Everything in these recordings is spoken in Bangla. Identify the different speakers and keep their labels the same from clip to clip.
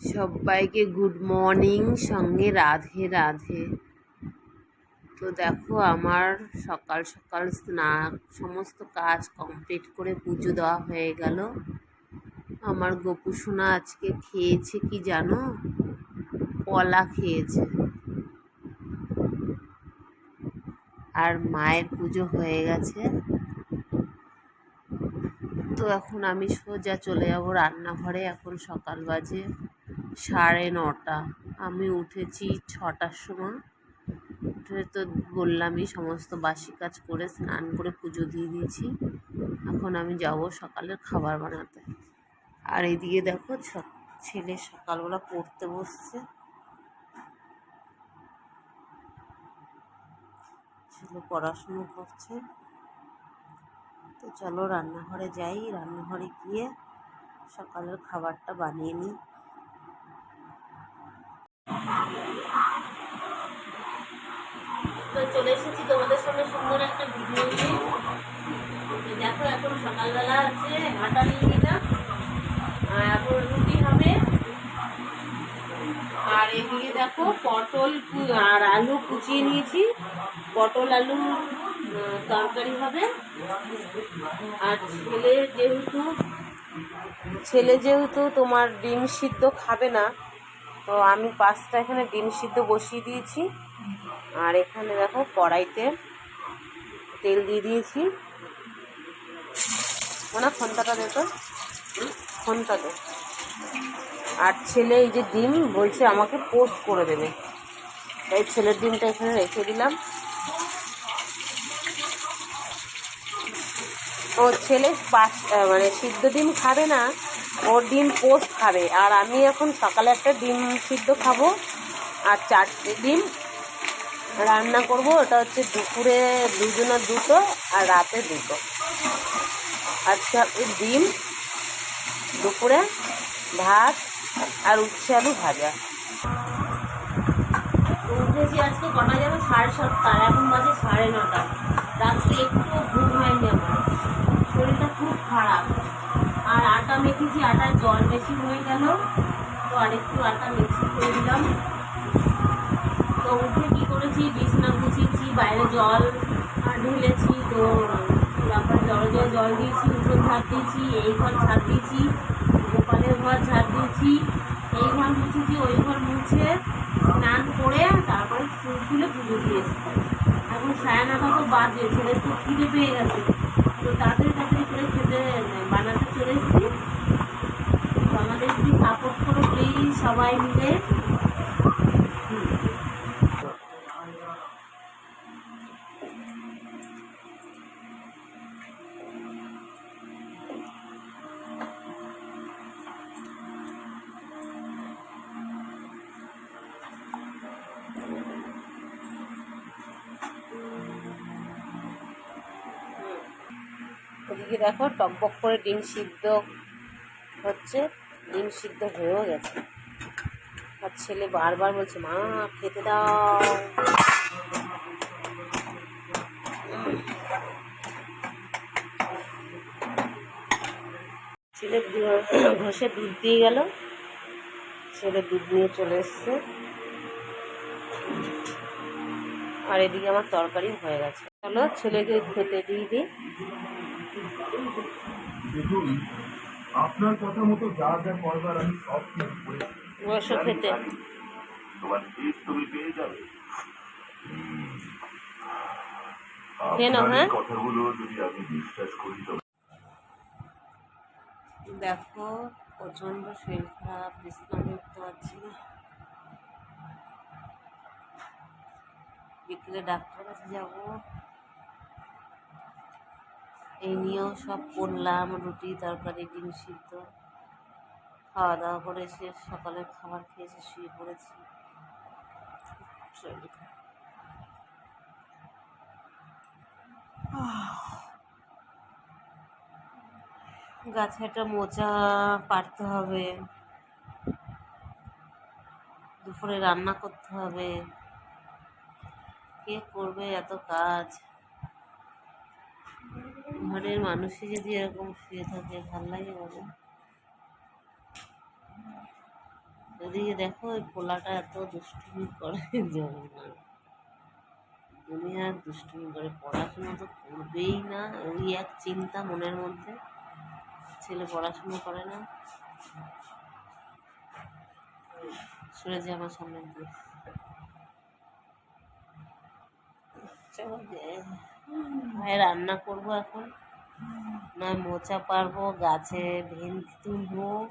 Speaker 1: সবাইকে গুড মর্নিং সঙ্গে রাধে রাধে। তো দেখো, আমার সকাল সকাল স্নান সমস্ত কাজ কমপ্লিট করে পুজো দেওয়া হয়ে গেল। আমার গোপু সোনা আজকে খেয়েছে কি জানো? কলা খেয়েছে। আর মায়ের পুজো হয়ে গেছে। তো এখন আমি সোজা চলে যাব রান্নাঘরে, এখন সকাল বাজে। সাড়ে নটা। আমি উঠেছি ছটার সময়। উঠে তো বললামই সমস্ত বাসি কাজ করে স্নান করে পুজো দিয়ে দিয়েছি। এখন আমি যাব সকালের খাবার বানাতে। আর এদিকে দেখো ছেলে সকালবেলা পড়তে বসছে। ছেলে পড়াশুনো করছে। তো চলো রান্নাঘরে যাই। রান্নাঘরে গিয়ে সকালের খাবারটা বানিয়ে নিই। তো চলে এসেছি তোমাদের সঙ্গে সুন্দর একটা ভিডিও নিয়ে। দেখো, এখন সকালবেলা আছে, আটা নিয়ে আর এখন রুটি হবে। আর এদিকে দেখো, পটল আর আলু কুচিয়ে নিয়েছি। পটল আলু তরকারি হবে। আর ছেলে যেহেতু ছেলে যেহেতু তোমার ডিম সিদ্ধ খাবে না তো আমি পাঁচটা এখানে ডিম সিদ্ধ বসিয়ে দিয়েছি। আর এখানে দেখো কড়াইতে তেল দিয়ে দিয়েছি। ওনা ফোনটাটা দে তো। ফোনটা দে। আর ছেলে এই যে ডিম বলছে আমাকে পোস্ট করে দেবে। তাই ছেলের ডিমটা এখানে রেখে দিলাম। ও ছেলে পাঁচ মানে সিদ্ধ ডিম খাবে না ওর ডিম পোস্ট খাবে। আর আমি এখন সকালে একটা ডিম সিদ্ধ খাব আর চারটে ডিম রান্না করব। ওটা হচ্ছে দুপুরে দুজনের দুটো আর রাতে দুটো। আজকে হবে ডিম, দুপুরে ভাত আর উচ্ছে আলু ভাজা। উঠেছি আজকে কটা যাবে সাড়ে সাতটা। এখন বাজে সাড়ে নটা। রাত্রে একটু ঘুম হয়নি আমার। শরীরটা খুব খারাপ। আর আটা মেখেছি, আটার জল বেশি হয়ে গেল। তো আরেকটু আটা মিক্সি করে দিলাম। তো উঠে কী করেছি, বিছনা গুছিয়েছি, বাইরে জল ঢেলেছি, তো তারপর জল জল জল দিয়েছি, উঠোন ঝাড় দিয়েছি, এই ঘর ঝাড় দিয়েছি, গোপালের ঘর ঝাড় দিয়েছি। এই ঘর মুছেছি, ওই ঘর মুছে স্নান করে তারপরে ফুল তুলে পুজো দিয়েছি এখন সাড়ে নটা তো বাজে ছেলে তো খিদে পেয়ে গেছে। তো তাড়াতাড়ি তাড়াতাড়ি করে খেতে বানাতে চলে তো আমাদের একটু সাপোর্ট করো প্লিজ সবাই মিলে। ওদিকে দেখো, টকবক করে ডিম সিদ্ধ হচ্ছে, ডিম সিদ্ধ হয়েও গেছে। আর ছেলে বারবার বলছে, মা, খেতে দাও। ছেলে ঘষে দুধ দিয়ে গেল। ছেলে দুধ নিয়ে চলে এসছে। আর এদিকে আমার তরকারি হয়ে গেছে। চলো ছেলেকে খেতে দিয়ে দিই।
Speaker 2: দেখুন আপনার কথা মতো যা যা করবার আমি সব কিছু করেছি
Speaker 1: খেতে।
Speaker 2: তোমার জিত তুমি পেয়ে যাবে।
Speaker 1: হ্যাঁ?
Speaker 2: এই কথাগুলো যদি আমি বিশ্বাস করি তো
Speaker 1: দেখো প্রচণ্ড শরীর খারাপ বিশ্রাম করতে পারছি না। বিকেলে ডাক্তারের কাছে যাব। এই নিয়েও সব করলাম, রুটি, তরকারি, ডিম সিদ্ধ। খাওয়া দাওয়া করে এসে সকালের খাবার খেয়েছে শুয়ে পড়েছি। গাছে একটা মোচা পাড়তে হবে। দুপুরে রান্না করতে হবে। কে করবে এত কাজ? ঘরের মানুষই যদি এরকম শুয়ে থাকে, ভালো লাগে বলো। ওদিকে দেখো ওই পোলাটা এত দুষ্টুমি করে জন্মার দুনিয়ার দুষ্টুমি করে, পড়াশোনা তো করবেই না, ওই এক চিন্তা মনের মধ্যে। ছেলে পড়াশুনো করে না। সরে যে আমার সামনে চলো ভাই, রান্না করব এখন। না মোচা পারব, গাছে ভেন্ডি তুলবো।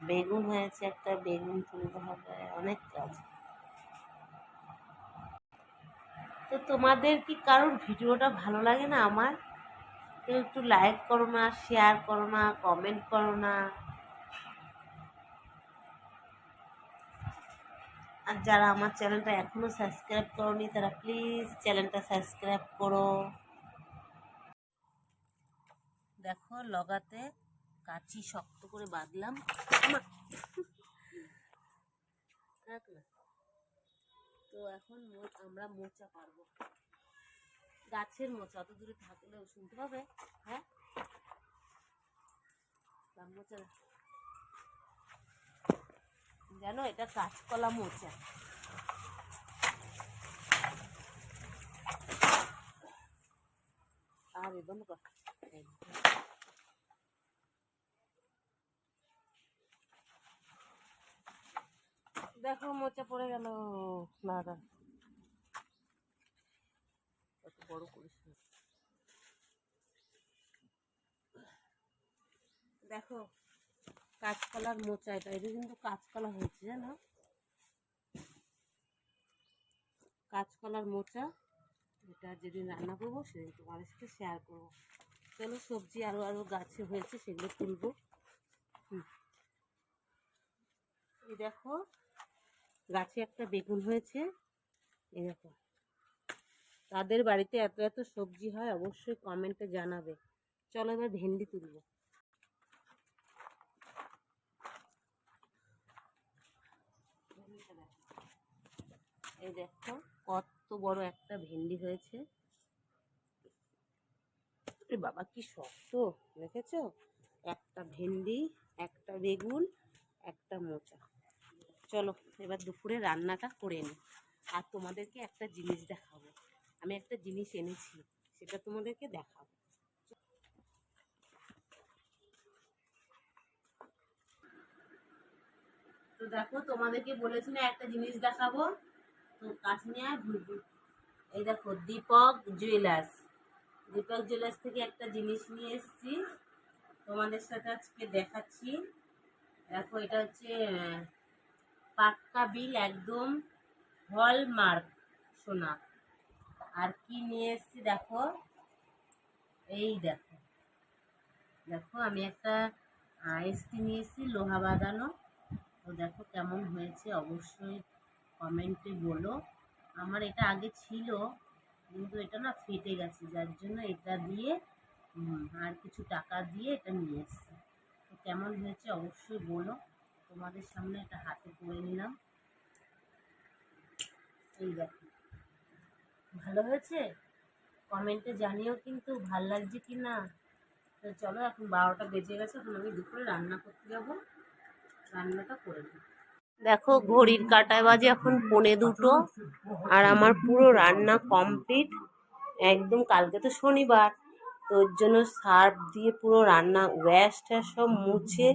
Speaker 1: বেগুন হয়েছে একটা, বেগুন তুলতে হবে। অনেক কাজ। তো তোমাদের কি কারোর ভিডিওটা ভালো লাগে না আমার? কেউ একটু লাইক করো না শেয়ার করো না কমেন্ট করো না। আর যারা আমার চ্যানেলটা এখনও সাবস্ক্রাইব করোনি, তারা প্লিজ চ্যানেলটা সাবস্ক্রাইব করো। দেখো, লগাতে কাচি শক্ত করে বাঁধলাম। তো এখন আমরা মোচা পারব। গাছের মোচা, অত দূরে থাকলেও শুনতে পাবে? হ্যাঁ? মোচা জানো, এটা কাঁচকলা মোচা। আর বন্ধ কর। দেখো, মোচা পড়ে গেল। না না। এত বড় করিস। দেখো কাঁচকলার মোচা এটা এটা কিন্তু কাঁচকলা হয়েছে, জানো? কাঁচকলার মোচা এটা যেদিন রান্না করব, সেদিন তোমাদের সাথে শেয়ার করব। চলো, সবজি আরও আরও গাছে হয়েছে, সেগুলো তুলবো। এই দেখো, গাছে একটা বেগুন হয়েছে। এই দেখো। তাদের বাড়িতে এত এত সবজি হয়, অবশ্যই কমেন্টে জানাবে। চলো, এবার ভেন্ডি তুলবো ভেন্ডিটা দেখো। এই দেখো, কত বড় একটা ভেন্ডি হয়েছে। বাবা, কি শক্ত, দেখেছ? একটা ভেন্ডি, একটা বেগুন, একটা মোচা। চলো, এবার দুপুরে রান্নাটা করে নিই আর তোমাদেরকে একটা জিনিস দেখাবো। আমি একটা জিনিস এনেছি, সেটা তোমাদেরকে দেখাবো। তো দেখো, তোমাদেরকে বলেছি না একটা জিনিস দেখাবো। কাছে নিয়ে এই দেখো, দীপক জুয়েলার্স। দীপক জুয়েলার্স থেকে একটা জিনিস নিয়ে এসেছি। তোমাদের সাথে আজকে দেখাচ্ছি। দেখো, এটা হচ্ছে পাক্কা বিল, একদম হলমার্ক সোনা। আর কি নিয়ে এসেছি দেখো? এই দেখো। দেখো, আমি একটা এসটি নিয়ে এসেছি, লোহা বাঁধানো। তো দেখো কেমন হয়েছে, অবশ্যই কমেন্টে বলো। আমার এটা আগে ছিল, কিন্তু এটা না ফেটে গেছে, যার জন্য এটা দিয়ে আর কিছু টাকা দিয়ে এটা নিয়ে এসেছি। তো কেমন হয়েছে অবশ্যই বলো। তোমাদের সামনে এটা হাতে করে নিলাম। এই দেখো। ভালো হয়েছে? কমেন্টে জানিও কিন্তু ভালো লাগছে কি না চলো, এখন বারোটা বেজে গেছে, এখন আমি দুপুরে রান্না করতে যাব। রান্নাটা করে নিই। দেখো ঘড়ির কাটায় বাজে এখন পৌনে দুটো আর আমার পুরো রান্না কমপ্লিট। একদম কালকে তো শনিবার, তো ওর জন্য সার্ফ দিয়ে পুরো রান্না গ্যাস ট্যাস সব মুছে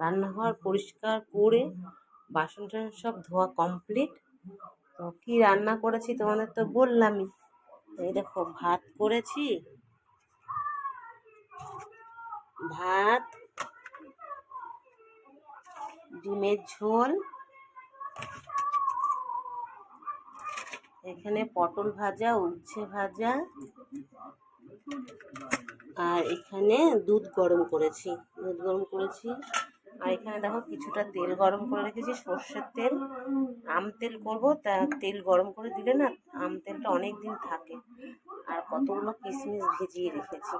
Speaker 1: রান্নাঘর পরিষ্কার করে বাসন টাসন সব ধোয়া কমপ্লিট। তো কী রান্না করেছি তোমাদের তো বললামই। এই দেখো ভাত করেছি। ভাত ডিমের ঝোল। এখানে পটল ভাজা, উচ্ছে ভাজা। আর এখানে দুধ গরম করেছি, দুধ গরম করেছি। আর এখানে দেখো কিছুটা তেল গরম করে রেখেছি, সর্ষের তেল। আম তেল করব, তা তেল গরম করে দিলে না আম তেলটা অনেক দিন থাকে। আর কতগুলো কিশমিশ ভিজিয়ে রেখেছি।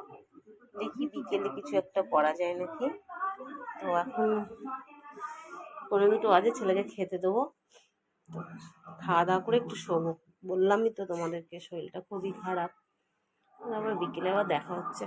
Speaker 1: দেখি বিকেলে কিছু একটা করা যায় নাকি? তো এখন পনেরো দুটো বাজে ছেলেকে খেতে দেবো। খাওয়া দাওয়া করে একটু শোবো বললামই তো তোমাদেরকে, শরীরটা খুবই খারাপ। আবার বিকেলে আবার দেখা হচ্ছে।